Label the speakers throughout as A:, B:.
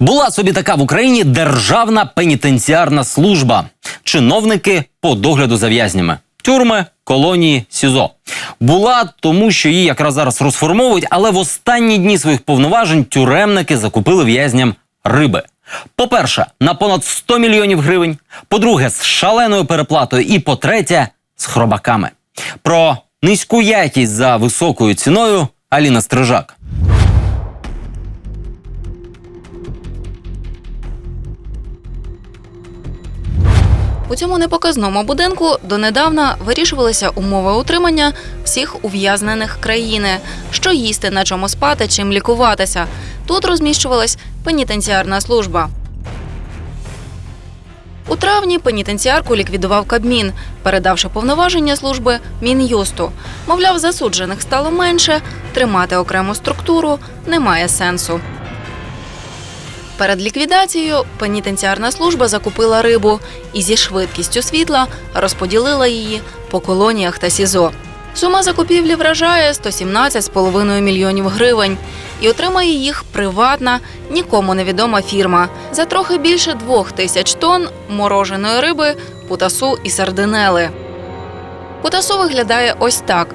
A: Була собі така в Україні державна пенітенціарна служба. Чиновники по догляду за в'язнями. Тюрми, колонії, СІЗО. Була тому, що її якраз зараз розформовують, але в останні дні своїх повноважень тюремники закупили в'язням риби. По-перше, на понад 100 мільйонів гривень. По-друге, з шаленою переплатою. І по-третє, з хробаками. Про низьку якість за високою ціною Аліна Стрижак.
B: У цьому непоказному будинку донедавна вирішувалися умови утримання всіх ув'язнених країни, що їсти, на чому спати, чим лікуватися. Тут розміщувалась пенітенціарна служба. У травні пенітенціарку ліквідував Кабмін, передавши повноваження служби Мін'юсту. Мовляв, засуджених стало менше, тримати окрему структуру немає сенсу. Перед ліквідацією пенітенціарна служба закупила рибу і зі швидкістю світла розподілила її по колоніях та СІЗО. Сума закупівлі вражає 117,5 мільйонів гривень і отримає їх приватна, нікому невідома фірма за трохи більше двох тисяч тонн мороженої риби, путасу і сардинели. Путасу виглядає ось так.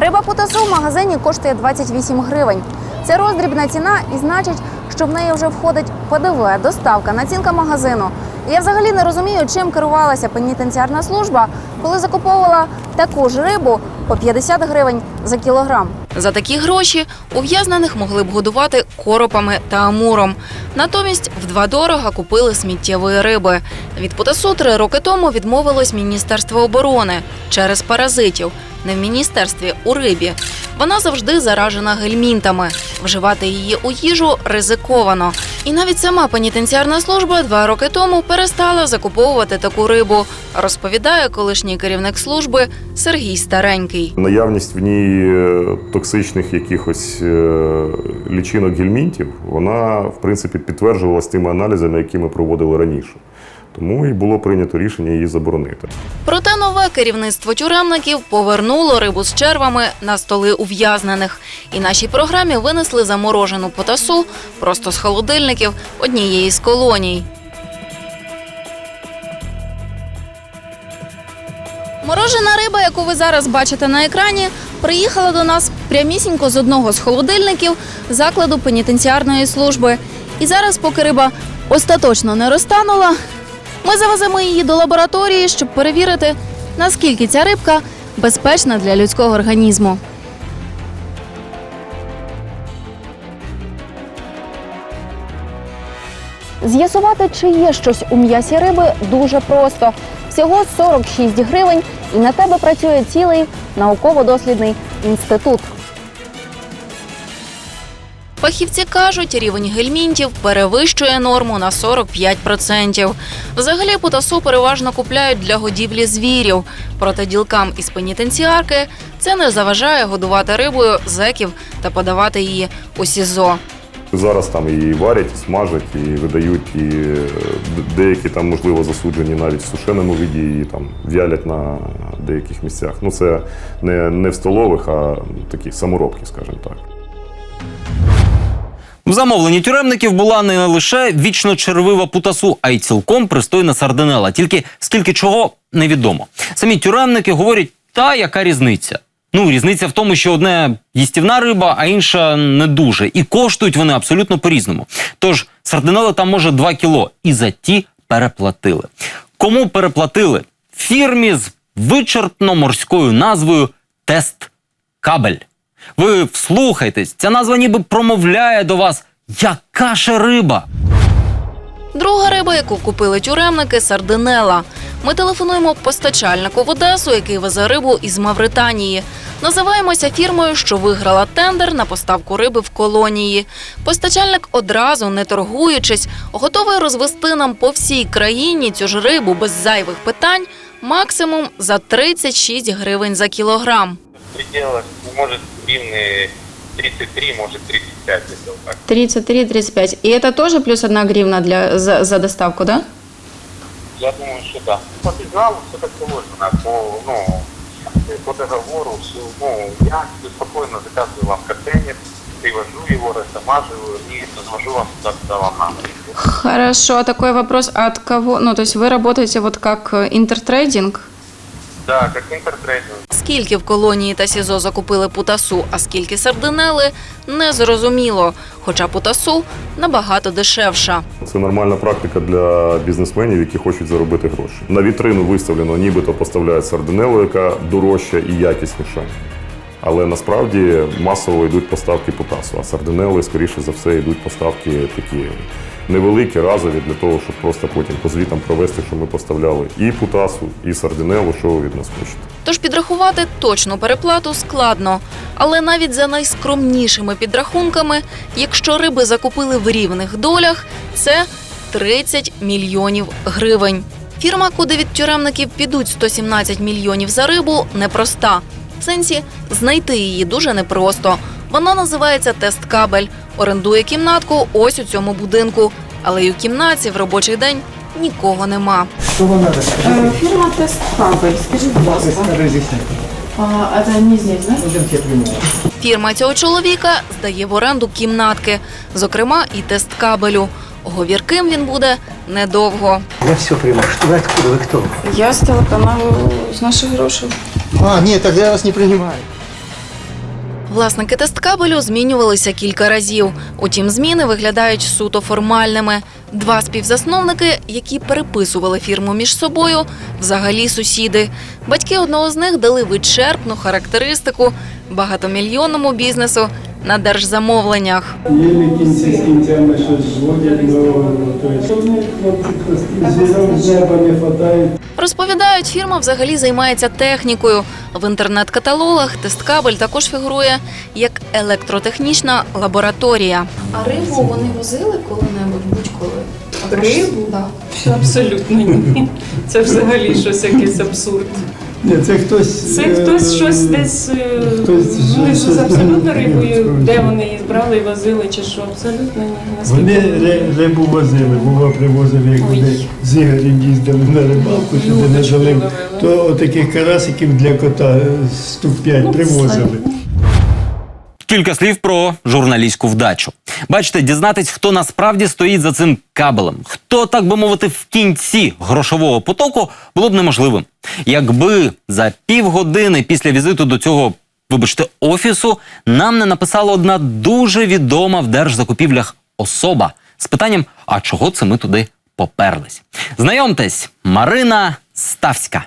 C: Риба путасу в магазині коштує 28 гривень. Це роздрібна ціна і значить, що в неї вже входить ПДВ, доставка, націнка магазину. Я взагалі не розумію, чим керувалася пенітенціарна служба, коли закуповувала таку ж рибу по 50 гривень за кілограм.
B: За такі гроші ув'язнених могли б годувати коропами та амуром. Натомість вдвадорога купили сміттєвої риби. Від потасу три роки тому відмовилось Міністерство оборони через паразитів. Не в міністерстві у рибі. Вона завжди заражена гельмінтами. Вживати її у їжу ризиковано. І навіть сама пенітенціарна служба два роки тому перестала закуповувати таку рибу, розповідає колишній керівник служби Сергій Старенький.
D: Наявність в ній е, токсичних якихось е, лічинок гельмінтів, вона в принципі підтверджувалась тими аналізами, які ми проводили раніше. Тому і було прийнято рішення її заборонити.
B: Проте нове керівництво тюремників повернуло рибу з червами на столи ув'язнених. І нашій програмі винесли заморожену потасу просто з холодильників однієї з колоній. Морожена риба, яку ви зараз бачите на екрані, приїхала до нас прямісінько з одного з холодильників закладу пенітенціарної служби. І зараз, поки риба остаточно не розтанула, ми завеземо її до лабораторії, щоб перевірити, наскільки ця рибка безпечна для людського організму.
C: З'ясувати, чи є щось у м'ясі риби, дуже просто. Всього 46 гривень, і на тебе працює цілий науково-дослідний інститут.
B: Фахівці кажуть, рівень гельмінтів перевищує норму на 45%. Взагалі потасу переважно купляють для годівлі звірів. Проте ділкам із пенітенціарки це не заважає годувати рибою зеків та подавати її у СІЗО.
D: Зараз там її варять, і смажать і видають, і е, деякі там, можливо, засуджені навіть в сушеному віді, і там в'ялять на деяких місцях. Ну це не, не в столових, а такі саморобки, скажімо так.
A: В замовленні тюремників була не лише вічно червива путасу, а й цілком пристойна сардинела. Тільки скільки чого невідомо. Самі тюремники говорять, та яка різниця? Ну, різниця в тому, що одне їстівна риба, а інша не дуже. І коштують вони абсолютно по-різному. Тож сардинели там може 2 кіло, і за ті переплатили. Кому переплатили? Фірмі з вичерпно морською назвою Тест Кабель. Ви вслухайтесь, ця назва ніби промовляє до вас, яка же риба.
B: Друга риба, яку купили тюремники, сардинела. Ми телефонуємо постачальнику в Одесу, який везе рибу із Мавританії. Називаємося фірмою, що виграла тендер на поставку риби в колонії. Постачальник одразу, не торгуючись, готовий розвести нам по всій країні цю ж рибу без зайвих питань, максимум за 36 гривень за кілограм.
E: в пределах, может, гривны 33, может, 35, если вот так.
F: 33-35. И это тоже плюс одна гривна для, за, за доставку, да?
E: Я думаю, что да. По сигналу все так положено. По, ну, По договору, всё, ну, я спокойно заказываю вам контейнер, привожу его, растамаживаю и развожу вам туда, куда вам надо.
F: Хорошо, а такой вопрос, от кого? Ну, то есть вы работаете вот как интертрейдинг?
E: Да, як інтертрейдинг.
B: Скільки в колонії та СІЗО закупили путасу, а скільки сардинели, не зрозуміло. Хоча путасу набагато дешевша.
D: Це нормальна практика для бізнесменів, які хочуть заробити гроші. На вітрину виставлено, нібито поставляють сардинелу, яка дорожча і якісніша. Але насправді масово йдуть поставки потасу, а сардинели, скоріше за все, йдуть поставки такі невеликі, разові, для того, щоб просто потім по звітам провести, що ми поставляли і путасу, і сардинелу, що ви від нас хочете.
B: Тож підрахувати точну переплату складно. Але навіть за найскромнішими підрахунками, якщо риби закупили в рівних долях, це 30 мільйонів гривень. Фірма, куди від тюремників підуть 117 мільйонів за рибу, непроста. В сенсі знайти її дуже непросто. Вона називається Тест-кабель. Орендує кімнатку ось у цьому будинку. Але й у кімнаті в робочий день нікого нема.
F: Э, Фирма Тест Кабель, скажи, пожалуйста. А, это не здесь, да?
B: Фірма цього чоловіка здає в оренду кімнатки, зокрема і тест кабелю. Говірким він буде недовго.
G: Я все пойму. Что вы откуда? Вы кто?
F: Я с телеканалу з наших грошей.
G: А, ні, так я вас не приймаю.
B: Власники тест-кабелю змінювалися кілька разів. Утім, зміни виглядають суто формальними. Два співзасновники, які переписували фірму між собою, взагалі сусіди. Батьки одного з них дали вичерпну характеристику багатомільйонному бізнесу на держзамовленнях.
H: Єлі кінці з кінцями щось зводять, зірок не хватає.
B: Розповідають, фірма взагалі займається технікою. В інтернет-каталогах тесткабель також фігурує як електротехнічна лабораторія.
F: А рибу вони возили коли-небудь, будь-коли?
I: Рибу?
F: Да.
I: Абсолютно ні. Це взагалі щось якийсь абсурд.
H: Ні, це хтось...
I: Це
H: е,
I: хтось щось десь е,
H: хтось
I: вони
H: щось
I: з абсолютно
H: знає,
I: рибою, де вони її брали і возили, чи що, абсолютно ні.
H: Вони ри- рибу возили, бува привозили, як
I: Ой.
H: вони з Ігорем їздили на рибалку, сюди не
I: ловили.
H: то отаких карасиків для кота е, штук 5
I: Ну,
H: привозили.
A: Кілька слів про журналістську вдачу. Бачите, дізнатись, хто насправді стоїть за цим кабелем, хто, так би мовити, в кінці грошового потоку, було б неможливим. Якби за півгодини після візиту до цього, вибачте, офісу нам не написала одна дуже відома в держзакупівлях особа з питанням: а чого це ми туди поперлись? Знайомтесь, Марина Ставська.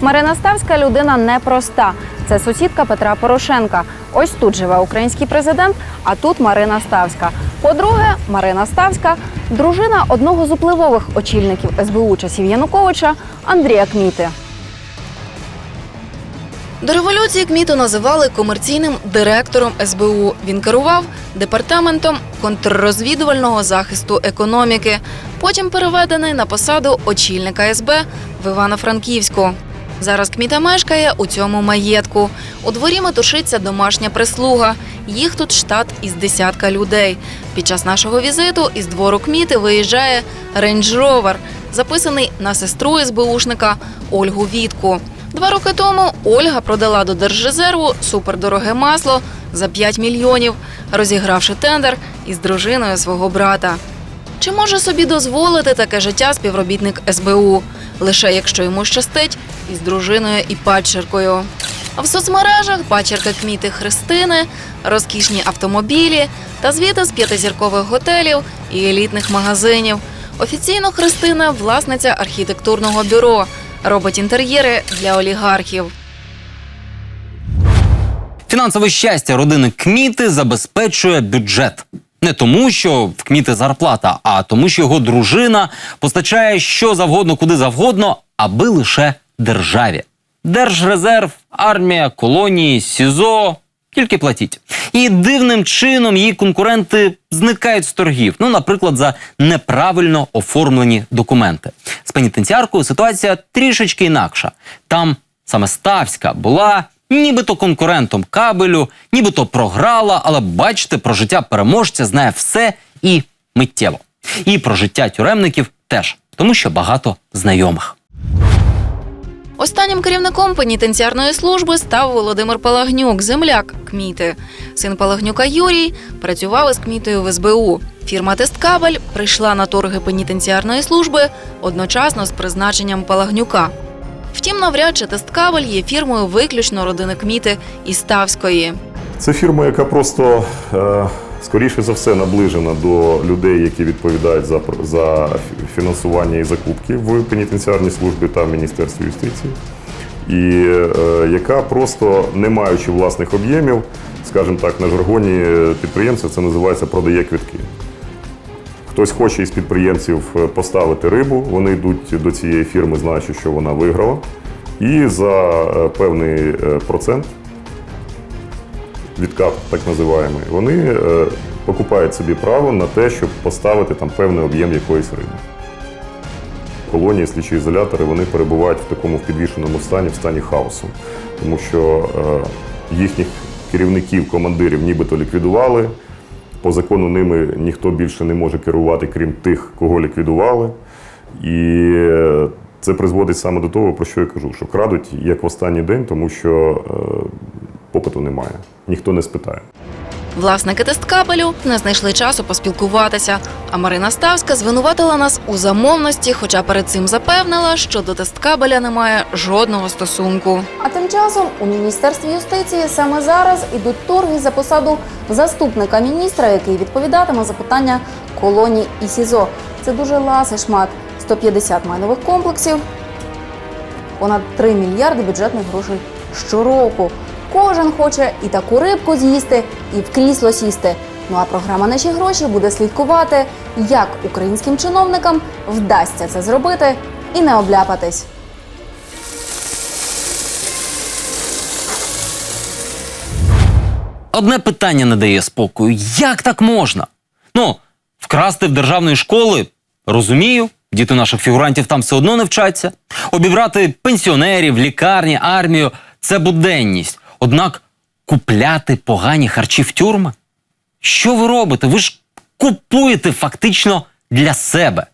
C: Марина Ставська людина непроста. Це сусідка Петра Порошенка. Ось тут живе український президент, а тут Марина Ставська. По-друге, Марина Ставська дружина одного з впливових очільників СБУ часів Януковича Андрія Кміти.
B: До революції Кміту називали комерційним директором СБУ. Він керував департаментом контррозвідувального захисту економіки. Потім переведений на посаду очільника СБ в Івано-Франківську. Зараз Кміта мешкає у цьому маєтку. У дворі метушиться домашня прислуга. Їх тут штат із десятка людей. Під час нашого візиту із двору Кміти виїжджає рейндж ровер, записаний на сестру СБУшника Ольгу Вітку. Два роки тому Ольга продала до Держрезерву супердороге масло за 5 мільйонів, розігравши тендер із дружиною свого брата. Чи може собі дозволити таке життя співробітник СБУ? Лише якщо йому щастить із дружиною і падчеркою. В соцмережах падчерка кміти Христини, розкішні автомобілі та звіти з п'ятизіркових готелів і елітних магазинів. Офіційно Христина власниця архітектурного бюро, робить інтер'єри для олігархів.
A: Фінансове щастя родини Кміти забезпечує бюджет. Не тому, що в Кміти зарплата, а тому, що його дружина постачає що завгодно, куди завгодно, аби лише державі. Держрезерв, армія, колонії, СІЗО. Тільки платіть. І дивним чином її конкуренти зникають з торгів. Ну, наприклад, за неправильно оформлені документи. З пенітенціаркою ситуація трішечки інакша. Там саме Ставська була нібито конкурентом кабелю, нібито програла, але бачите, про життя переможця знає все і миттєво. І про життя тюремників теж, тому що багато знайомих.
B: Останнім керівником пенітенціарної служби став Володимир Палагнюк, земляк Кміти. Син Палагнюка Юрій працював із Кмітою в СБУ. Фірма Тесткабель прийшла на торги пенітенціарної служби одночасно з призначенням Палагнюка. Втім, навряд чи Тесткабель є фірмою виключно родини Кміти і Ставської.
D: Це фірма, яка просто е, скоріше за все наближена до людей, які відповідають за, за фінансування і закупки в пенітенціарній службі та Міністерстві юстиції, і е, яка просто, не маючи власних об'ємів, скажімо так, на жаргоні підприємця це називається продає квитки. Хтось хоче із підприємців е, поставити рибу, вони йдуть до цієї фірми, знаючи, що вона виграла, і за е, певний е, процент відкат, так називаємо, вони е, покупають собі право на те, щоб поставити там певний об'єм якоїсь риби. Колонії, слідчі ізолятори, вони перебувають в такому підвішеному стані, в стані хаосу, тому що е, їхніх керівників, командирів нібито ліквідували. По закону ними ніхто більше не може керувати, крім тих, кого ліквідували. І е, це призводить саме до того, про що я кажу, що крадуть як в останній день, тому що попиту немає. Ніхто не спитає.
B: Власники тесткабелю не знайшли часу поспілкуватися. А Марина Ставська звинуватила нас у замовності, хоча перед цим запевнила, що до тесткабеля немає жодного стосунку.
C: А тим часом у міністерстві юстиції саме зараз ідуть торги за посаду заступника міністра, який відповідатиме за питання колоній і СІЗО. Це дуже ласий шмат 150 майнових комплексів, понад 3 мільярди бюджетних грошей щороку. Кожен хоче і таку рибку з'їсти, і в крісло сісти. Ну а програма Наші гроші буде слідкувати, як українським чиновникам вдасться це зробити і не обляпатись.
A: Одне питання не дає спокою: як так можна? Ну, вкрасти в державної школи розумію, діти наших фігурантів там все одно не вчаться. Обібрати пенсіонерів, лікарні, армію це буденність. Однак купляти погані харчі в тюрми? Що ви робите? Ви ж купуєте фактично для себе.